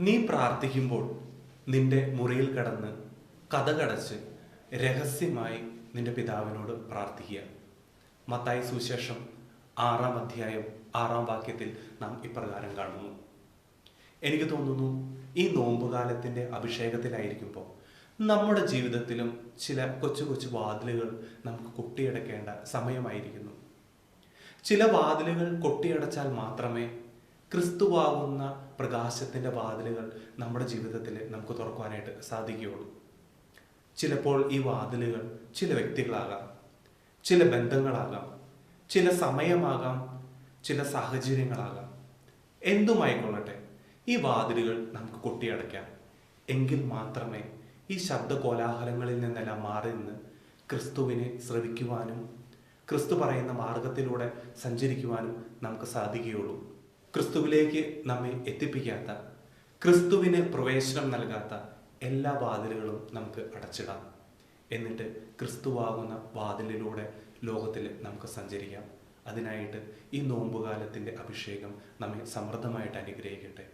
നീ പ്രാർത്ഥിക്കുമ്പോൾ നിന്റെ മുറിയിൽ കടന്ന് കഥകടച്ച് രഹസ്യമായി നിന്റെ പിതാവിനോട് പ്രാർത്ഥിക്കുക. മത്തായി സുശേഷം ആറാം അധ്യായം ആറാം വാക്യത്തിൽ നാം ഇപ്രകാരം കാണുന്നു. എനിക്ക് തോന്നുന്നു ഈ നോമ്പുകാലത്തിന്റെ അഭിഷേകത്തിലായിരിക്കുമ്പോൾ നമ്മുടെ ജീവിതത്തിലും ചില കൊച്ചു കൊച്ചു വാതിലുകൾ നമുക്ക് കൊട്ടിയടക്കേണ്ട സമയമായിരിക്കുന്നു. ചില വാതിലുകൾ കൊട്ടിയടച്ചാൽ മാത്രമേ ക്രിസ്തുവാകുന്ന പ്രകാശത്തിന്റെ വാതിലുകൾ നമ്മുടെ ജീവിതത്തിൽ നമുക്ക് തുറക്കുവാനായിട്ട് സാധിക്കുകയുള്ളൂ. ചിലപ്പോൾ ഈ വാതിലുകൾ ചില വ്യക്തികളാകാം ചില ബന്ധങ്ങളാകാം ചില സമയമാകാം ചില സാഹചര്യങ്ങളാകാം. എന്തുമായിക്കൊള്ളട്ടെ ഈ വാതിലുകൾ നമുക്ക് കൊട്ടിയടയ്ക്കാം. എങ്കിൽ മാത്രമേ ഈ ശബ്ദ കോലാഹലങ്ങളിൽ നിന്നെല്ലാം മാറി നിന്ന് ക്രിസ്തുവിനെ ശ്രവിക്കുവാനും ക്രിസ്തു പറയുന്ന മാർഗത്തിലൂടെ സഞ്ചരിക്കുവാനും നമുക്ക് സാധിക്കുകയുള്ളൂ. ക്രിസ്തുവിലേക്ക് നമ്മെ എത്തിപ്പിക്കാത്ത ക്രിസ്തുവിന് പ്രവേശനം നൽകാത്ത എല്ലാ വാതിലുകളും നമുക്ക് അടച്ചിടാം. എന്നിട്ട് ക്രിസ്തുവാകുന്ന വാതിലിലൂടെ ലോകത്തിൽ നമുക്ക് സഞ്ചരിക്കാം. അതിനായിട്ട് ഈ നോമ്പുകാലത്തിന്റെ അഭിഷേകം നമ്മെ സമൃദ്ധമായിട്ട് അനുഗ്രഹിക്കട്ടെ.